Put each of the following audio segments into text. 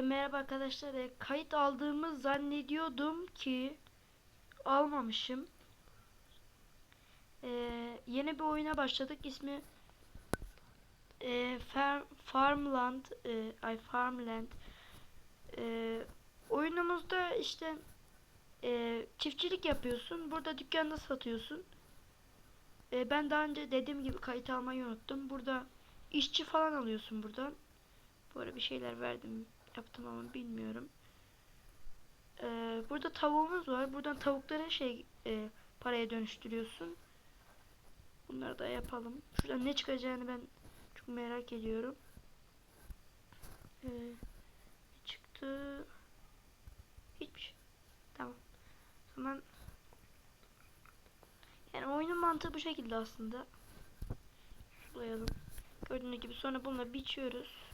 E, merhaba arkadaşlar. E, kayıt aldığımı zannediyordum ki almamışım. E, yeni bir oyuna başladık. İsmi e, Farm, Farmland. E, ay Farmland. E, oyunumuzda işte e, çiftçilik yapıyorsun. Burada dükkanda satıyorsun. E, ben daha önce dediğim gibi kayıt almayı unuttum. Burada işçi falan alıyorsun buradan. Bu ara bir şeyler verdim yaptım ama bilmiyorum. Ee, burada tavuğumuz var. Buradan tavukları şey e, paraya dönüştürüyorsun. Bunları da yapalım. Şuradan ne çıkacağını ben çok merak ediyorum. Ee, çıktı? Hiçbir şey. Tamam. O zaman yani oyunun mantığı bu şekilde aslında. Sulayalım. Gördüğünüz gibi sonra bununla biçiyoruz.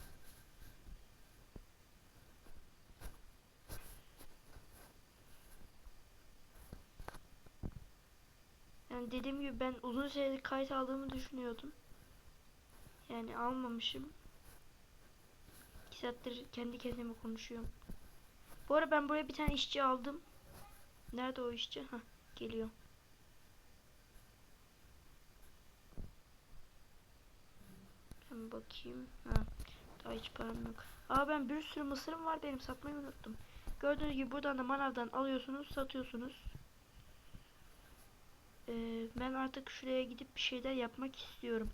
Yani dediğim gibi ben uzun süredir kayıt aldığımı düşünüyordum. Yani almamışım. 2 saattir kendi kendime konuşuyorum. Bu ara ben buraya bir tane işçi aldım. Nerede o işçi? Ha geliyor. Ben bakayım. Ha, daha hiç param yok. Aa ben bir sürü mısırım var benim satmayı unuttum. Gördüğünüz gibi buradan da manavdan alıyorsunuz, satıyorsunuz. Ee, ben artık şuraya gidip bir şeyler yapmak istiyorum.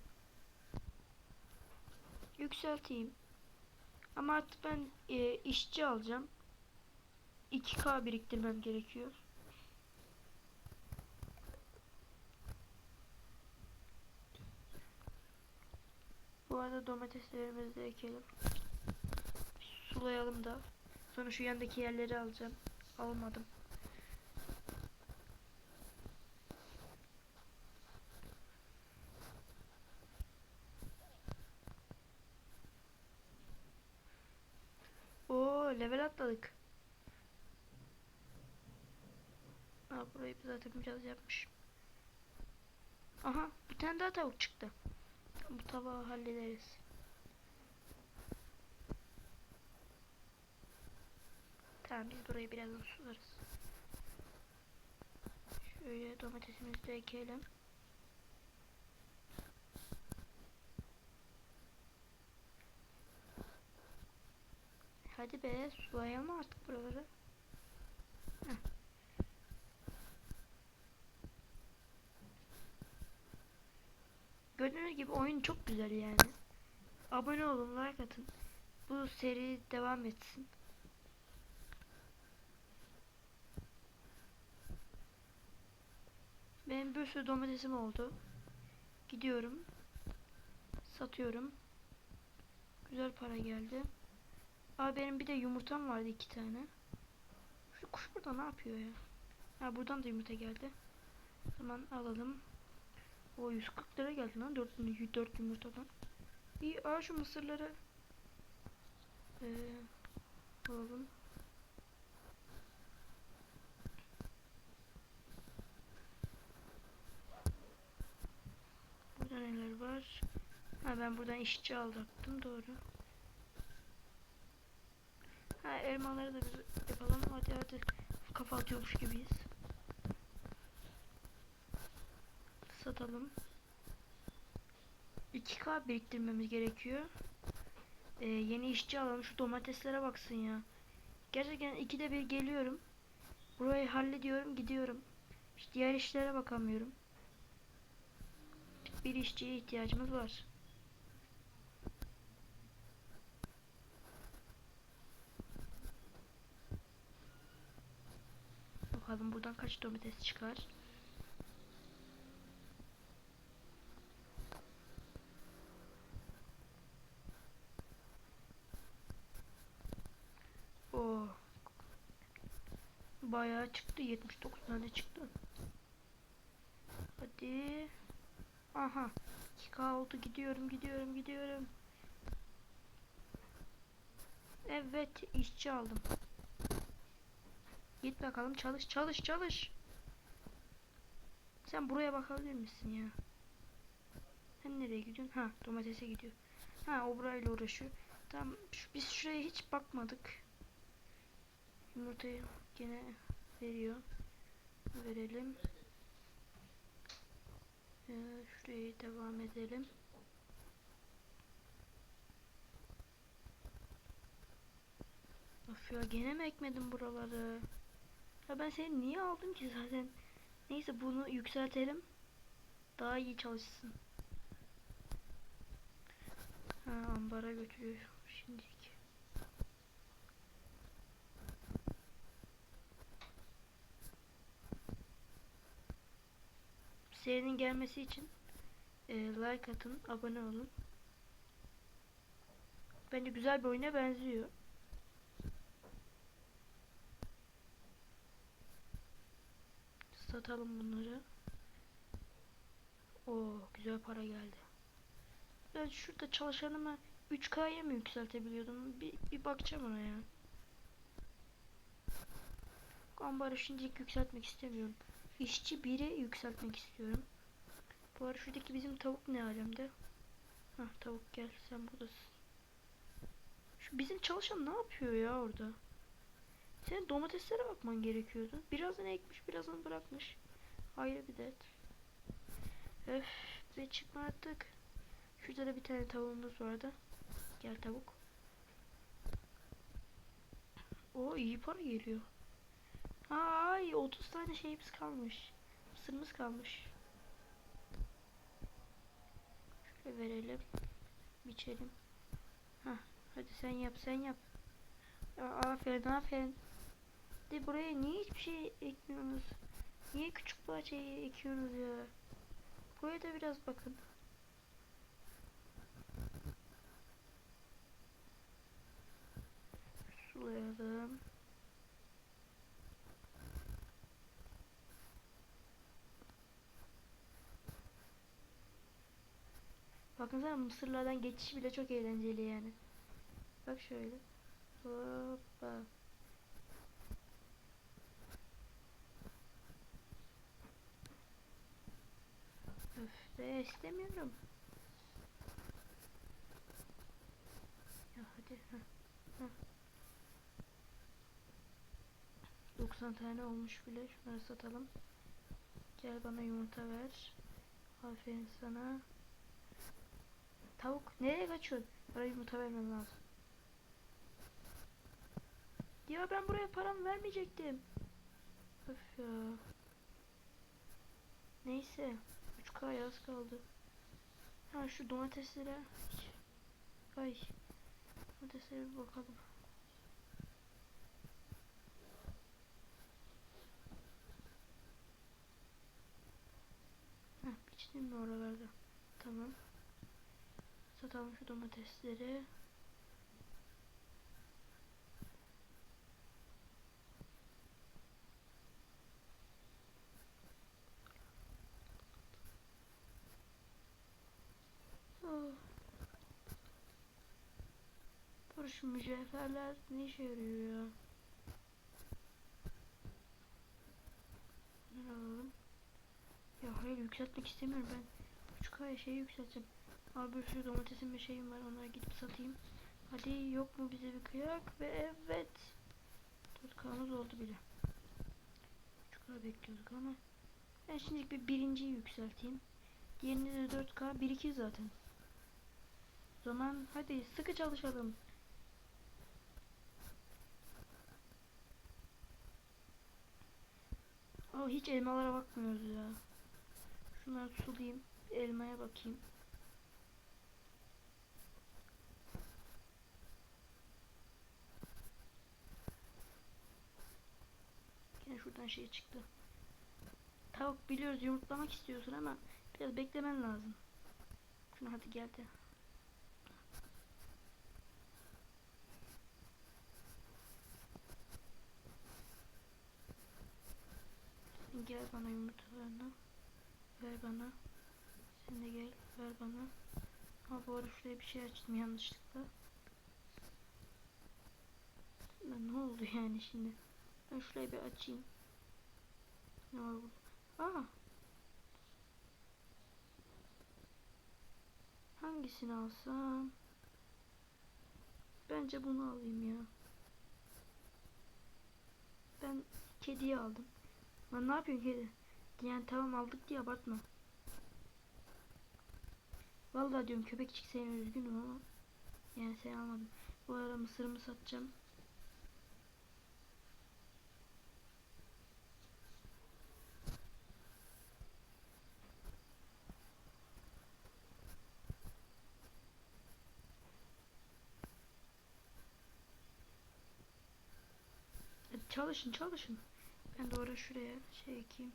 Yükselteyim. Ama artık ben e, işçi alacağım. 2K biriktirmem gerekiyor. Bu arada domateslerimizi de ekelim. Sulayalım da. Sonra şu yandaki yerleri alacağım. Almadım. Oo level atladık. Aa, burayı zaten biraz yapmış. Aha bir tane daha tavuk çıktı. Bu tabağı hallederiz. Tamam biz burayı birazdan sularız. Şöyle domatesimizi de ekelim. Hadi be sulayalım artık buraları. Gördüğünüz gibi oyun çok güzel yani. Abone olun, like atın. Bu seri devam etsin. Benim bir sürü domatesim oldu. Gidiyorum. Satıyorum. Güzel para geldi. Abi benim bir de yumurtam vardı iki tane. Şu kuş burada ne yapıyor ya? Ha buradan da yumurta geldi. Zaman alalım. O 140 lira geldi lan 4, 4 yumurtadan. İyi al şu mısırları. Ee, alalım. Burada neler var? Ha ben buradan işçi alacaktım doğru. Ha elmaları da bir yapalım. Hadi hadi. Kafa atıyormuş gibiyiz. Satalım. 2K biriktirmemiz gerekiyor. Ee, yeni işçi alalım. Şu domateslere baksın ya. Gerçekten ikide bir geliyorum. Burayı hallediyorum gidiyorum. İşte diğer işlere bakamıyorum. Bir işçiye ihtiyacımız var. Bakalım buradan kaç domates çıkar. Oo. Bayağı çıktı. 79 tane çıktı. Hadi. Aha. 2K oldu. Gidiyorum, gidiyorum, gidiyorum. Evet, işçi aldım. Git bakalım çalış çalış çalış. Sen buraya bakabilir misin ya? Sen nereye gidiyorsun? Ha domatese gidiyor. Ha o burayla uğraşıyor. Tamam biz şuraya hiç bakmadık. Yumurtayı gene veriyor. Verelim. Ee, şuraya devam edelim. Of ya gene mi ekmedim buraları? Ya ben seni niye aldım ki zaten? Neyse bunu yükseltelim. Daha iyi çalışsın. Ha ambara götürüyor şimdilik. Serinin gelmesi için e, like atın, abone olun. Bence güzel bir oyuna benziyor. Satalım bunları. Oo güzel para geldi. Ben şurada çalışanımı 3K'ya mı yükseltebiliyordum? Bir, bir bakacağım ona ya. Ambarı şimdilik yükseltmek istemiyorum. İşçi 1'e yükseltmek istiyorum. Bu arada şuradaki bizim tavuk ne alemde? Hah tavuk gel sen buradasın. Şu bizim çalışan ne yapıyor ya orada? Senin domateslere bakman gerekiyordu. Birazını ekmiş, birazını bırakmış. Ayrı bir dert. Öf ve çıkma artık. Şurada da bir tane tavuğumuz vardı. Gel tavuk. O iyi para geliyor. Ay 30 tane şeyimiz kalmış. Mısırımız kalmış. Şöyle verelim. Biçelim. Hah, hadi sen yap sen yap. Ya, aferin aferin. De buraya niye hiçbir şey ekmiyorsunuz? Niye küçük bahçeyi ekiyorsunuz ya? Buraya da biraz bakın. Sulayalım. Bakın mısırlardan geçiş bile çok eğlenceli yani. Bak şöyle. Hoppa. Öf be istemiyorum. Ya hadi. Heh, heh. 90 tane olmuş bile. Şunları satalım. Gel bana yumurta ver. Aferin sana. Tavuk nereye kaçıyorsun? Bana yumurta vermem lazım. Ya ben buraya paramı vermeyecektim. Öf ya. Neyse. 3K yaz kaldı. Ha şu domateslere. Ay. Domateslere bir bakalım. Heh, biçtim mi oralarda? Tamam. Satalım şu domatesleri. Şu mücevherler ne işe yarıyor ya? Alalım. Ya hayır yükseltmek istemiyorum ben. 3K'ya şey yükselteceğim. Abi bir sürü domatesim ve şeyim var onları gidip satayım. Hadi yok mu bize bir kıyak ve evet. 4K'mız oldu bile. 3K bekliyorduk ama. Ben şimdi bir birinciyi yükselteyim. Diğerini de 4K 1-2 zaten. O zaman hadi sıkı çalışalım. Aa, hiç elmalara bakmıyoruz ya. Şunları sulayayım. Elmaya bakayım. Yine şuradan şey çıktı. Tavuk biliyoruz yumurtlamak istiyorsun ama biraz beklemen lazım. Şuna hadi gel de. Gel bana yumurtalarını. Ver bana. De gel ver bana. Ha bu arada şuraya bir şey açtım yanlışlıkla. Lan ne oldu yani şimdi? Ben şurayı bir açayım. Ne var burada? Aa. Hangisini alsam? bence bunu alayım ya. Ben kediyi aldım. Lan ne yapıyorsun kedi? Yani tamam aldık diye abartma. Vallahi diyorum köpekçik seni üzgünüm ama yani sen almadım. Bu ara mısırımı satacağım. Çalışın çalışın. Ben oraya şuraya şey ekeyim.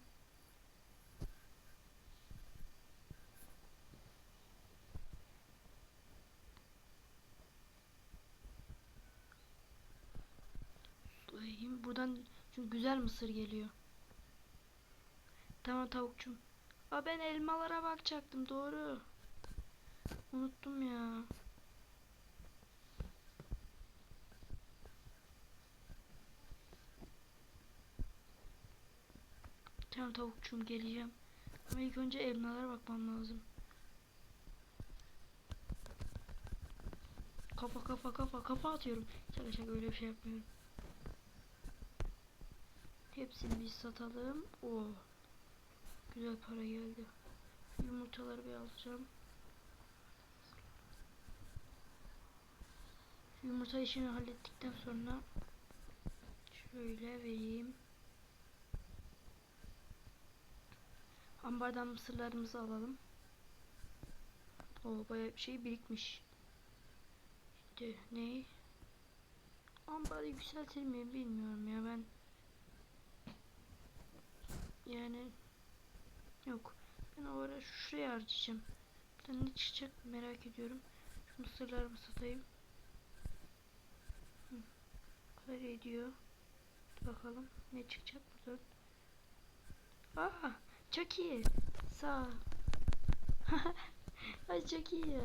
Sulayayım. Buradan çünkü güzel mısır geliyor. Tamam tavukçum. Aa ben elmalara bakacaktım doğru. Unuttum ya. Tamam tavukçum geleceğim. Ama ilk önce elmalara bakmam lazım. Kafa kafa kafa kafa atıyorum. Şaka şaka öyle bir şey yapmıyorum. Hepsini biz satalım. Oo. Güzel para geldi. Yumurtaları bir alacağım. Yumurta işini hallettikten sonra şöyle vereyim. Ambardan mısırlarımızı alalım. O bayağı bir şey birikmiş. İşte ne? Ambarı yükseltir miyim bilmiyorum ya ben. Yani yok. Ben o ara şuraya harcayacağım. Buradan ne çıkacak merak ediyorum. Şu mısırlarımı satayım. Hı. Kadar ediyor. Bakalım ne çıkacak buradan. Aa, çok iyi. Sağ. Ay çok iyi ya.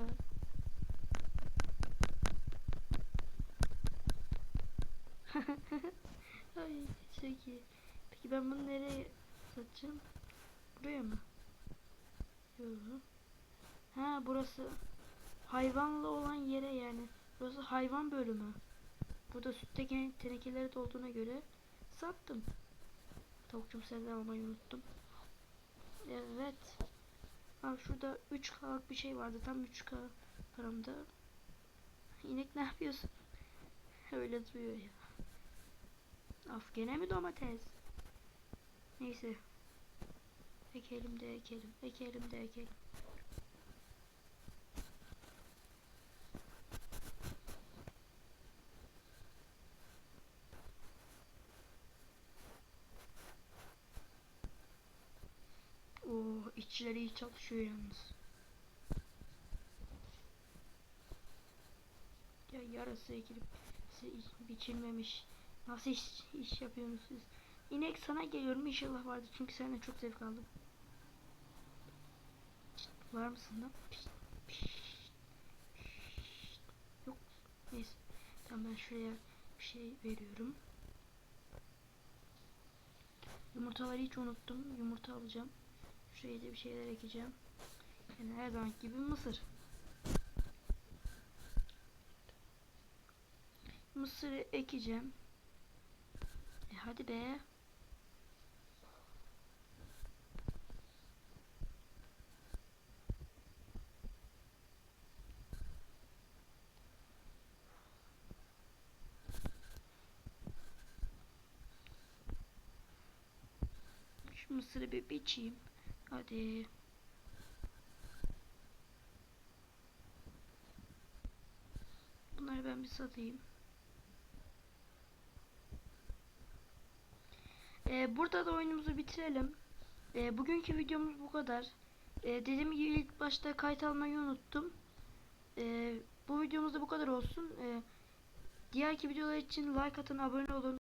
Ay çok iyi. Peki ben bunu nereye satacağım? Buraya mı? Yok. Ha burası hayvanlı olan yere yani. Burası hayvan bölümü. Burada süt teke- tenekeleri de olduğuna göre sattım. Tavukçum senden almayı unuttum. Evet. Abi şurada 3K'lık bir şey vardı. Tam 3K paramda. İnek ne yapıyorsun? Öyle duruyor ya. Af gene mi domates? Neyse. Ekelim de ekelim. Ekelim de ekelim. Oo, işçiler iyi çalışıyor yalnız. Ya yarası ekilip biçilmemiş. Nasıl iş, iş yapıyorsunuz? İnek sana geliyorum inşallah vardı çünkü senden çok zevk aldım. Var mısın lan? Yok. Neyse. Tamam ben şuraya bir şey veriyorum. Yumurtaları hiç unuttum. Yumurta alacağım. Şuraya da bir şeyler ekeceğim. Yani her zaman gibi mısır. Mısırı ekeceğim. E hadi be. Şu mısırı bir biçeyim. Hadi. Bunları ben bir satayım. Ee, burada da oyunumuzu bitirelim. Ee, bugünkü videomuz bu kadar. Ee, dediğim gibi ilk başta kayıt almayı unuttum. Ee, bu videomuz da bu kadar olsun. Ee, diğerki videolar için like atın, abone olun.